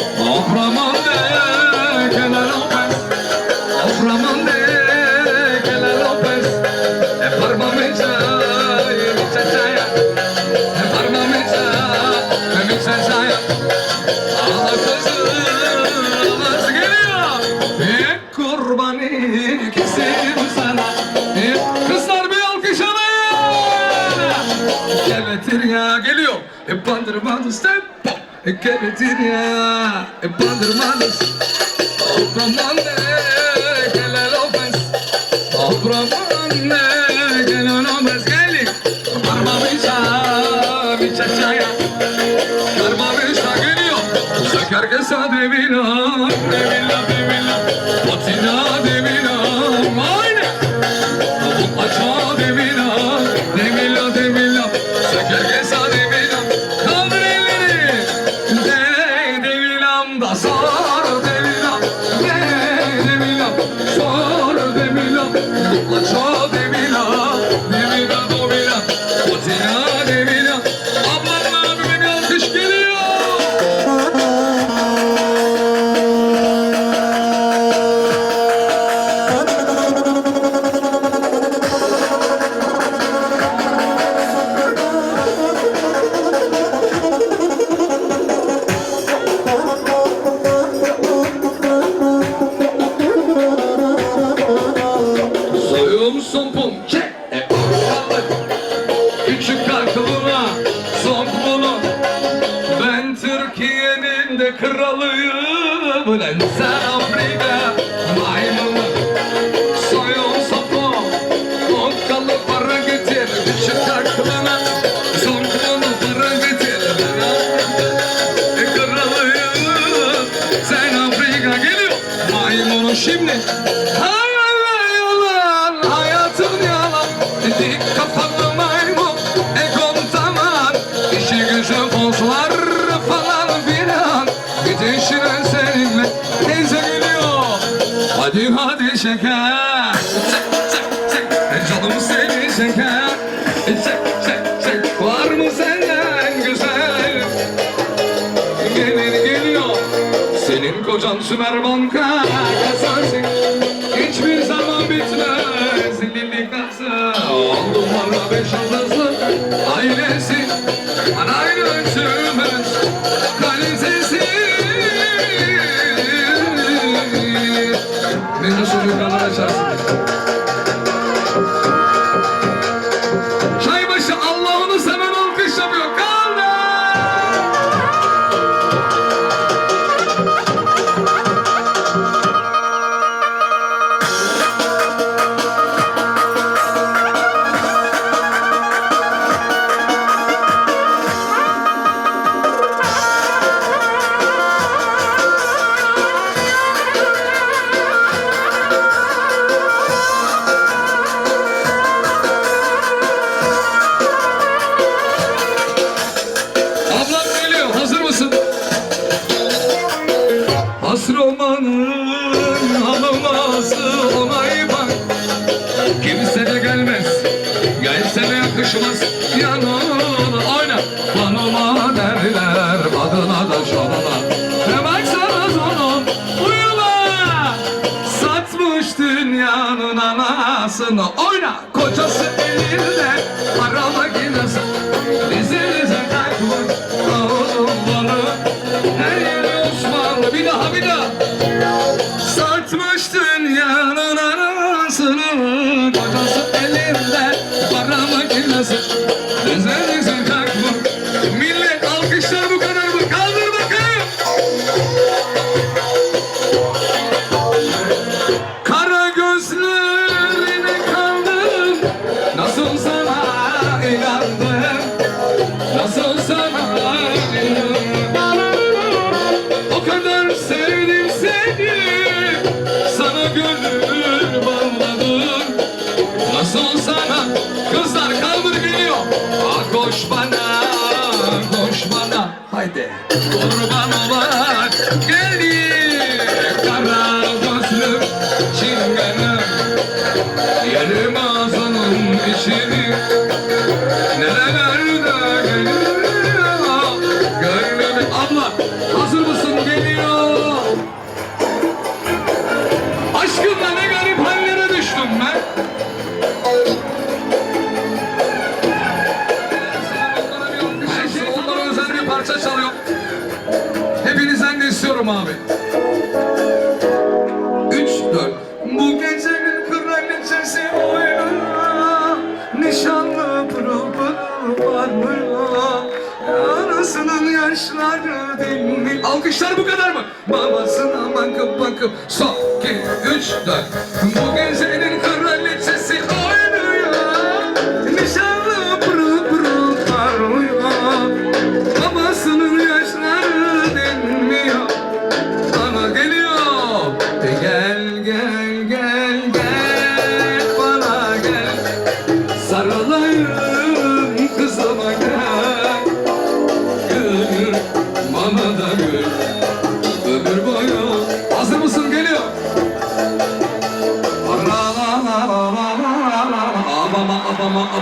E e çaya E ya geliyor. E bandırmadı step E gebetir ya. E bandırmadı Abraman ne gelen ofes Abraman ne gelen ofes Gelin Parmamışa bir çaçaya. Parmamışa geliyor. Söker kesa devina Devina devina Patina devina Aynen kralıyım. Ulan sen şeker. Çek çek çek Var mı senden güzel? Gelir geliyor. Senin kocan Sümer Banka kasansın Hiçbir zaman bitmez. Lili katı On numara beş yıldızlı Ailesi. Anayla ölçülmez Kalitesi. Nasıl yukarılar açarsın yakışmaz. Yanına oyna. Hanıma derler. Adına da şanına. Ne baksana sonum. Uyula. Satmış dünyanın anasını. Oyna. Kocası elinde. Para Bir daha bir daha. Satmış dünyanın anasını Kocası elinde para makinesi de. Kurban olak geldi kara gözlüm çingenim. Yerim ağzının içini nerelerde gelir ya. Gönlüm abla hazır. Geliyorum abi. Üç, dört. Bu gecenin kraliçesi oynar. Nişanlı pırıl pırıl parlıyor. Anasının yaşları dinli. Alkışlar bu kadar mı? Babasına bakıp bakıp son, iki, üç, dört. Bu gecenin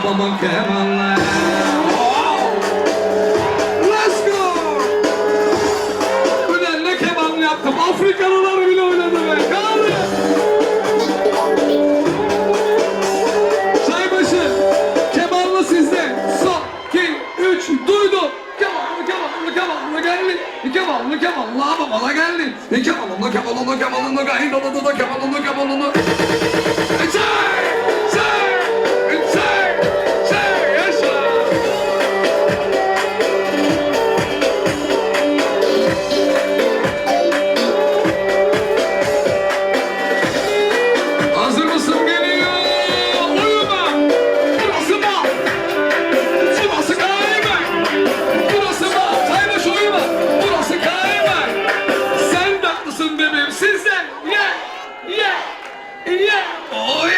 abama kemanlar. Let's go! Ulan ne keman yaptım. Afrikalılar bile oynadı be. Kaldı. Saybaşı. Kemanlı sizde. Son, iki, üç. Duydu. Kemanlı, kemanlı, kemanlı geldi. Kemanlı, kemanlı, babala geldi. Kemanlı, kemanlı, kemanlı, kemanlı, kemanlı, kemanlı, kemanlı. โอ้ย